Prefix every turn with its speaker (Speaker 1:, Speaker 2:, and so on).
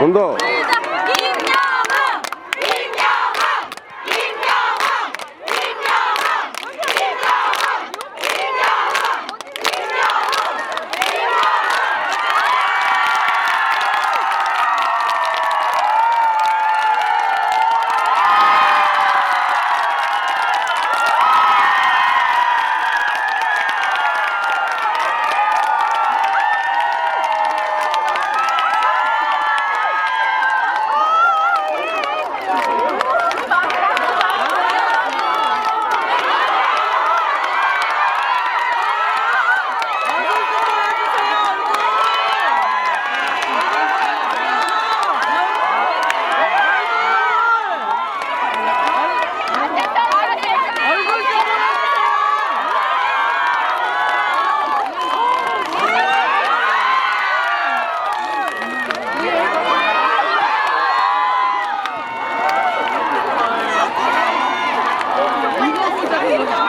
Speaker 1: 온다 Oh.